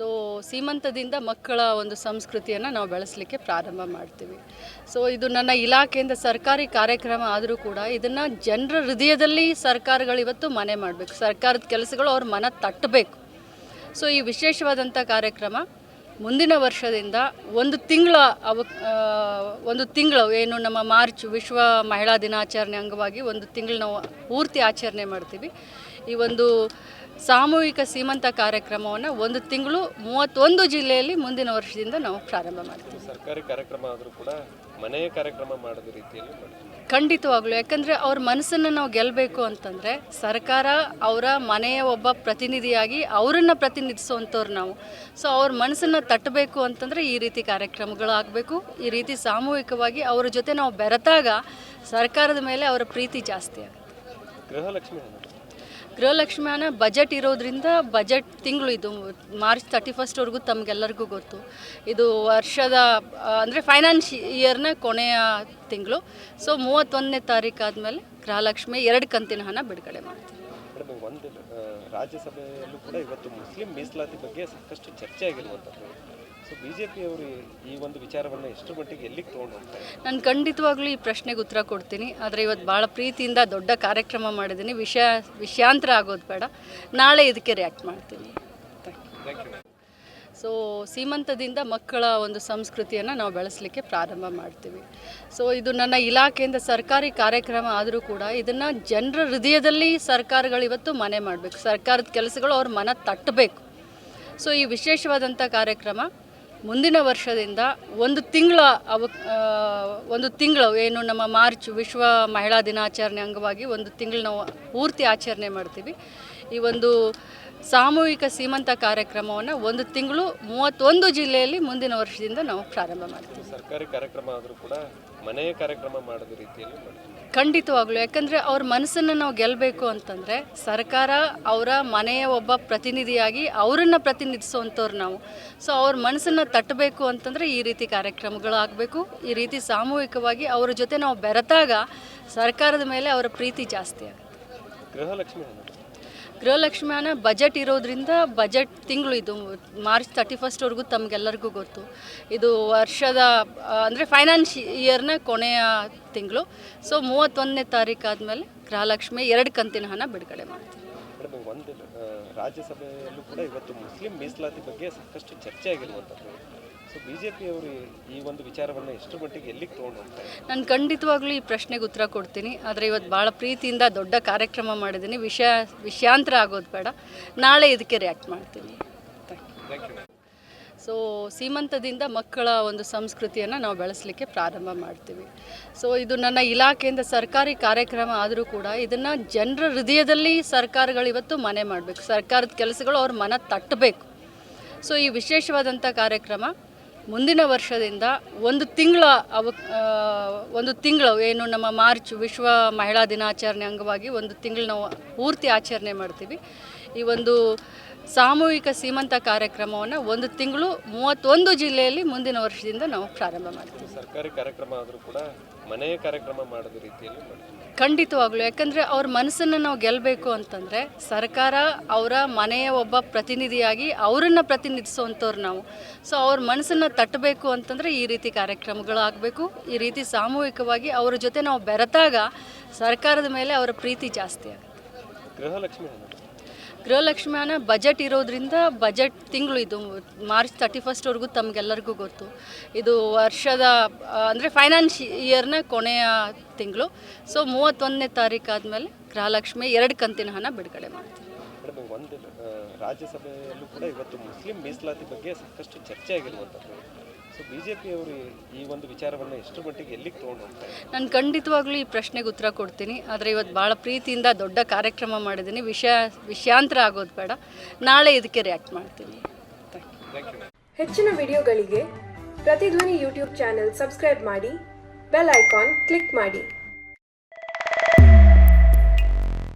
So ಸೀಮಂತದಿಂದ ಮಕ್ಕಳ ಒಂದು ಸಂಸ್ಕೃತಿಯನ್ನು ನಾವು ಬೆಳೆಸಲಿಕ್ಕೆ ಪ್ರಾರಂಭ ಮಾಡ್ತೀವಿ. ಸೊ ಇದು ನನ್ನ ಇಲಾಖೆಯಿಂದ ಸರ್ಕಾರಿ ಕಾರ್ಯಕ್ರಮ ಆದರೂ ಕೂಡ ಇದನ್ನು ಜನರ ಹೃದಯದಲ್ಲಿ ಸರ್ಕಾರಗಳು ಇವತ್ತು ಮನೆ ಮಾಡಬೇಕು. ಸರ್ಕಾರದ ಕೆಲಸಗಳು ಅವ್ರ ಮನ ತಟ್ಟಬೇಕು. ಸೊ ಈ ವಿಶೇಷವಾದಂಥ ಕಾರ್ಯಕ್ರಮ ಮುಂದಿನ ವರ್ಷದಿಂದ ಒಂದು ತಿಂಗಳ ಅವ ಒಂದು ತಿಂಗಳು ಏನು ನಮ್ಮ ಮಾರ್ಚ್ ವಿಶ್ವ ಮಹಿಳಾ ದಿನಾಚರಣೆ ಅಂಗವಾಗಿ ಒಂದು ತಿಂಗಳು ನಾವು ಪೂರ್ತಿ ಆಚರಣೆ ಮಾಡ್ತೀವಿ. ಈ ಒಂದು ಸಾಮೂಹಿಕ ಸೀಮಂತ ಕಾರ್ಯಕ್ರಮವನ್ನು ಒಂದು ತಿಂಗಳು ಮೂವತ್ತೊಂದು ಜಿಲ್ಲೆಯಲ್ಲಿ ಮುಂದಿನ ವರ್ಷದಿಂದ ನಾವು ಪ್ರಾರಂಭ ಮಾಡ್ತೀವಿ. ಸರ್ಕಾರಿ ಕಾರ್ಯಕ್ರಮ ಆದರೂ ಕೂಡ ಮನೆಯ ಕಾರ್ಯಕ್ರಮ ಮಾಡಿದ ರೀತಿಯಲ್ಲಿ ಖಂಡಿತವಾಗ್ಲೂ ಯಾಕಂದರೆ ಅವ್ರ ಮನಸ್ಸನ್ನು ನಾವು ಗೆಲ್ಲಬೇಕು ಅಂತಂದರೆ ಸರ್ಕಾರ ಅವರ ಮನೆಯ ಒಬ್ಬ ಪ್ರತಿನಿಧಿಯಾಗಿ ಅವರನ್ನು ಪ್ರತಿನಿಧಿಸುವಂಥವ್ರು ನಾವು. ಸೊ ಅವ್ರ ಮನಸ್ಸನ್ನು ತಟ್ಟಬೇಕು ಅಂತಂದರೆ ಈ ರೀತಿ ಕಾರ್ಯಕ್ರಮಗಳಾಗಬೇಕು ಈ ರೀತಿ ಸಾಮೂಹಿಕವಾಗಿ ಅವರ ಜೊತೆ ನಾವು ಬೆರೆತಾಗ ಸರ್ಕಾರದ ಮೇಲೆ ಅವರ ಪ್ರೀತಿ ಜಾಸ್ತಿ ಆಗುತ್ತೆ. ಗೃಹಲಕ್ಷ್ಮಿ ಗೃಹಲಕ್ಷ್ಮಿ ಬಜೆಟ್ ಇರೋದ್ರಿಂದ ಬಜೆಟ್ ತಿಂಗಳು ಇದು. ಮಾರ್ಚ್ ತರ್ಟಿ ಫಸ್ಟ್ವರೆಗೂ ತಮಗೆಲ್ಲರಿಗೂ ಗೊತ್ತು. ಇದು ವರ್ಷದ ಅಂದರೆ ಫೈನಾನ್ಷ್ ಇಯರ್ನ ಕೊನೆಯ ತಿಂಗಳು. ಸೊ ಮೂವತ್ತೊಂದನೇ ತಾರೀಕು ಆದಮೇಲೆ ಗೃಹಲಕ್ಷ್ಮಿ ಎರಡು ಕಂತಿನ ಹಣ ಬಿಡುಗಡೆ ಮಾಡ್ತೀವಿ. ಒಂದು ರಾಜ್ಯಸಭೆಯಲ್ಲೂ ಕೂಡ ಇವತ್ತು ಮುಸ್ಲಿಂ ಮೀಸಲಾತಿ ಬಗ್ಗೆ ಸಾಕಷ್ಟು ಚರ್ಚೆ ಆಗಿರುವಂಥದ್ದು. ಈ ಒಂದು ವಿಚಾರವನ್ನು ಎಷ್ಟು ಮಟ್ಟಿಗೆ ಎಲ್ಲಿಗೆ ನಾನು ಖಂಡಿತವಾಗ್ಲೂ ಈ ಪ್ರಶ್ನೆಗೆ ಉತ್ತರ ಕೊಡ್ತೀನಿ. ಆದರೆ ಇವತ್ತು ಭಾಳ ಪ್ರೀತಿಯಿಂದ ದೊಡ್ಡ ಕಾರ್ಯಕ್ರಮ ಮಾಡಿದ್ದೀನಿ. ವಿಷಯ ವಿಷಯಾಂತರ ಆಗೋದು ಬೇಡ. ನಾಳೆ ಇದಕ್ಕೆ ರಿಯಾಕ್ಟ್ ಮಾಡ್ತೀನಿ. ಸೊ ಸೀಮಂತದಿಂದ ಮಕ್ಕಳ ಒಂದು ಸಂಸ್ಕೃತಿಯನ್ನು ನಾವು ಬೆಳೆಸಲಿಕ್ಕೆ ಪ್ರಾರಂಭ ಮಾಡ್ತೀವಿ. ಸೊ ಇದು ನನ್ನ ಇಲಾಖೆಯಿಂದ ಸರ್ಕಾರಿ ಕಾರ್ಯಕ್ರಮ ಆದರೂ ಕೂಡ ಇದನ್ನು ಜನರ ಹೃದಯದಲ್ಲಿ ಸರ್ಕಾರಗಳು ಇವತ್ತು ಮನೆ ಮಾಡಬೇಕು. ಸರ್ಕಾರದ ಕೆಲಸಗಳು ಅವ್ರ ಮನ ತಟ್ಟಬೇಕು. ಸೊ ಈ ವಿಶೇಷವಾದಂಥ ಕಾರ್ಯಕ್ರಮ ಮುಂದಿನ ವರ್ಷದಿಂದ ಒಂದು ತಿಂಗಳ ಅವ ಒಂದು ತಿಂಗಳು, ಏನು ನಮ್ಮ ಮಾರ್ಚ್ ವಿಶ್ವ ಮಹಿಳಾ ದಿನಾಚರಣೆ ಅಂಗವಾಗಿ ಒಂದು ತಿಂಗಳು ನಾವು ಪೂರ್ತಿ ಆಚರಣೆ ಮಾಡ್ತೀವಿ. ಈ ಒಂದು ಸಾಮೂಹಿಕ ಸೀಮಂತ ಕಾರ್ಯಕ್ರಮವನ್ನು ಒಂದು ತಿಂಗಳು ಮೂವತ್ತೊಂದು ಜಿಲ್ಲೆಯಲ್ಲಿ ಮುಂದಿನ ವರ್ಷದಿಂದ ನಾವು ಪ್ರಾರಂಭ ಮಾಡ್ತೀವಿ. ಸರ್ಕಾರಿ ಕಾರ್ಯಕ್ರಮ ಆದರೂ ಕೂಡ ಮನೆಯ ಕಾರ್ಯಕ್ರಮ ಮಾಡಿದ ರೀತಿಯಲ್ಲಿ ಮಾಡ್ತೀವಿ. ಖಂಡಿತವಾಗ್ಲೂ. ಯಾಕಂದರೆ ಅವ್ರ ಮನಸ್ಸನ್ನು ನಾವು ಗೆಲ್ಲಬೇಕು ಅಂತಂದರೆ ಸರ್ಕಾರ ಅವರ ಮನೆಯ ಒಬ್ಬ ಪ್ರತಿನಿಧಿಯಾಗಿ ಅವರನ್ನು ಪ್ರತಿನಿಧಿಸುವಂಥವ್ರು ನಾವು. ಸೊ ಅವ್ರ ಮನಸ್ಸನ್ನು ತಟ್ಟಬೇಕು ಅಂತಂದರೆ ಈ ರೀತಿ ಕಾರ್ಯಕ್ರಮಗಳಾಗಬೇಕು ಈ ರೀತಿ ಸಾಮೂಹಿಕವಾಗಿ ಅವರ ಜೊತೆ ನಾವು ಬೆರೆತಾಗ ಸರ್ಕಾರದ ಮೇಲೆ ಅವರ ಪ್ರೀತಿ ಜಾಸ್ತಿ ಆಗುತ್ತೆ. ಗೃಹಲಕ್ಷ್ಮಿ ಗೃಹಲಕ್ಷ್ಮಿ ಹಣ ಬಜೆಟ್ ಇರೋದ್ರಿಂದ ಬಜೆಟ್ ತಿಂಗಳು ಇದು. ಮಾರ್ಚ್ ತರ್ಟಿ ಫಸ್ಟ್ವರೆಗೂ ತಮಗೆಲ್ಲರಿಗೂ ಗೊತ್ತು. ಇದು ವರ್ಷದ ಅಂದರೆ ಫೈನಾನ್ಷ್ ಇಯರ್ನ ಕೊನೆಯ ತಿಂಗಳು. ಸೊ ಮೂವತ್ತೊಂದನೇ ತಾರೀಕು ಆದಮೇಲೆ ಗೃಹಲಕ್ಷ್ಮಿ ಎರಡು ಕಂತಿನ ಹಣ ಬಿಡುಗಡೆ ಮಾಡ್ತೀವಿ. ಒಂದು ರಾಜ್ಯಸಭೆಯಲ್ಲೂ ಕೂಡ ಇವತ್ತು ಮುಸ್ಲಿಂ ಮೀಸಲಾತಿ ಬಗ್ಗೆ ಸಾಕಷ್ಟು ಚರ್ಚೆ ಆಗಿರುವಂಥದ್ದು. ಸೊ ಬಿ ಜೆ ಪಿಯವರು ಈ ಒಂದು ವಿಚಾರವನ್ನು ಎಷ್ಟು ಮಟ್ಟಿಗೆ ಎಲ್ಲಿಗೆ ತೊಗೊಂಡು ಹೋಗ್ತಾರೆ ನಾನು ಖಂಡಿತವಾಗ್ಲೂ ಈ ಪ್ರಶ್ನೆಗೆ ಉತ್ತರ ಕೊಡ್ತೀನಿ. ಆದರೆ ಇವತ್ತು ಭಾಳ ಪ್ರೀತಿಯಿಂದ ದೊಡ್ಡ ಕಾರ್ಯಕ್ರಮ ಮಾಡಿದ್ದೀನಿ. ವಿಷಯ ವಿಷಯಾಂತರ ಆಗೋದು ಬೇಡ. ನಾಳೆ ಇದಕ್ಕೆ ರಿಯಾಕ್ಟ್ ಮಾಡ್ತೀನಿ. ಥ್ಯಾಂಕ್ ಯು ಸೊ ಸೀಮಂತದಿಂದ ಮಕ್ಕಳ ಒಂದು ಸಂಸ್ಕೃತಿಯನ್ನು ನಾವು ಬೆಳೆಸಲಿಕ್ಕೆ ಪ್ರಾರಂಭ ಮಾಡ್ತೀವಿ. ಸೊ ಇದು ನನ್ನ ಇಲಾಖೆಯಿಂದ ಸರ್ಕಾರಿ ಕಾರ್ಯಕ್ರಮ ಆದರೂ ಕೂಡ ಇದನ್ನು ಜನರ ಹೃದಯದಲ್ಲಿ ಸರ್ಕಾರಗಳು ಇವತ್ತು ಮನೆ ಮಾಡಬೇಕು. ಸರ್ಕಾರದ ಕೆಲಸಗಳು ಅವ್ರ ಮನ ತಟ್ಟಬೇಕು. ಸೊ ಈ ವಿಶೇಷವಾದಂಥ ಕಾರ್ಯಕ್ರಮ ಮುಂದಿನ ವರ್ಷದಿಂದ ಒಂದು ತಿಂಗಳ ಅವ ಒಂದು ತಿಂಗಳು ಏನು ನಮ್ಮ ಮಾರ್ಚ್ ವಿಶ್ವ ಮಹಿಳಾ ದಿನಾಚರಣೆ ಅಂಗವಾಗಿ ಒಂದು ತಿಂಗಳು ನಾವು ಪೂರ್ತಿ ಆಚರಣೆ ಮಾಡ್ತೀವಿ. ಈ ಒಂದು ಸಾಮೂಹಿಕ ಸೀಮಂತ ಕಾರ್ಯಕ್ರಮವನ್ನು ಒಂದು ತಿಂಗಳು ಮೂವತ್ತೊಂದು ಜಿಲ್ಲೆಯಲ್ಲಿ ಮುಂದಿನ ವರ್ಷದಿಂದ ನಾವು ಪ್ರಾರಂಭ ಮಾಡ್ತೀವಿ. ಸರ್ಕಾರಿ ಕಾರ್ಯಕ್ರಮ ಆದರೂ ಕೂಡ ಮನೆಯ ಕಾರ್ಯಕ್ರಮ ಮಾಡಿದ ರೀತಿಯಲ್ಲಿ ಖಂಡಿತವಾಗ್ಲೂ ಯಾಕಂದರೆ ಅವ್ರ ಮನಸ್ಸನ್ನು ನಾವು ಗೆಲ್ಲಬೇಕು ಅಂತಂದರೆ ಸರ್ಕಾರ ಅವರ ಮನೆಯ ಒಬ್ಬ ಪ್ರತಿನಿಧಿಯಾಗಿ ಅವರನ್ನು ಪ್ರತಿನಿಧಿಸುವಂಥವ್ರು ನಾವು. ಸೊ ಅವ್ರ ಮನಸ್ಸನ್ನು ತಟ್ಟಬೇಕು ಅಂತಂದರೆ ಈ ರೀತಿ ಕಾರ್ಯಕ್ರಮಗಳಾಗಬೇಕು ಈ ರೀತಿ ಸಾಮೂಹಿಕವಾಗಿ ಅವರ ಜೊತೆ ನಾವು ಬೆರೆತಾಗ ಸರ್ಕಾರದ ಮೇಲೆ ಅವರ ಪ್ರೀತಿ ಜಾಸ್ತಿ ಆಗುತ್ತೆ. ಗೃಹಲಕ್ಷ್ಮಿ ಗೃಹಲಕ್ಷ್ಮಿ ಬಜೆಟ್ ಇರೋದ್ರಿಂದ ಬಜೆಟ್ ತಿಂಗಳು ಇದು. ಮಾರ್ಚ್ ತರ್ಟಿ ಫಸ್ಟ್ವರೆಗೂ ತಮಗೆಲ್ಲರಿಗೂ ಗೊತ್ತು. ಇದು ವರ್ಷದ ಅಂದರೆ ಫೈನಾನ್ಸ್ ಇಯರ್ನ ಕೊನೆಯ ತಿಂಗಳು. ಸೊ ಮೂವತ್ತೊಂದನೇ ತಾರೀಕು ಆದಮೇಲೆ ಗೃಹಲಕ್ಷ್ಮಿ ಎರಡು ಕಂತಿನ ಹಣ ಬಿಡುಗಡೆ ಮಾಡ್ತೀವಿ. ರಾಜ್ಯಸಭೆಯಲ್ಲೂ ಕೂಡ ಇವತ್ತು ಮುಸ್ಲಿಂ ಮೀಸಲಾತಿ ಬಗ್ಗೆ ಸಾಕಷ್ಟು ಚರ್ಚೆ ಆಗಿರುವಂಥದ್ದು ಈ ಒಂದು ವಿಚಾರವನ್ನು ಎಷ್ಟು ಮಟ್ಟಿಗೆ ಎಲ್ಲಿಗೆ ತೊಗೊಂಡು ಹೋಗ್ತಾರೆ ನಾನು ಖಂಡಿತವಾಗ್ಲೂ ಈ ಪ್ರಶ್ನೆಗೆ ಉತ್ತರ ಕೊಡ್ತೀನಿ. ಆದರೆ ಇವತ್ತು ಭಾಳ ಪ್ರೀತಿಯಿಂದ ದೊಡ್ಡ ಕಾರ್ಯಕ್ರಮ ಮಾಡಿದ್ದೀನಿ. ವಿಷಯ ವಿಷಯಾಂತರ ಆಗೋದು ಬೇಡ. ನಾಳೆ ಇದಕ್ಕೆ ರಿಯಾಕ್ಟ್ ಮಾಡ್ತೀನಿ. ಥ್ಯಾಂಕ್ ಯು ಥ್ಯಾಂಕ್ ಯು ಹೆಚ್ಚಿನ ವಿಡಿಯೋಗಳಿಗೆ ಪ್ರತಿಧ್ವನಿ ಯೂಟ್ಯೂಬ್ ಚಾನೆಲ್ ಸಬ್ಸ್ಕ್ರೈಬ್ ಮಾಡಿ ಬೆಲ್ ಐಕಾನ್ ಕ್ಲಿಕ್ ಮಾಡಿ.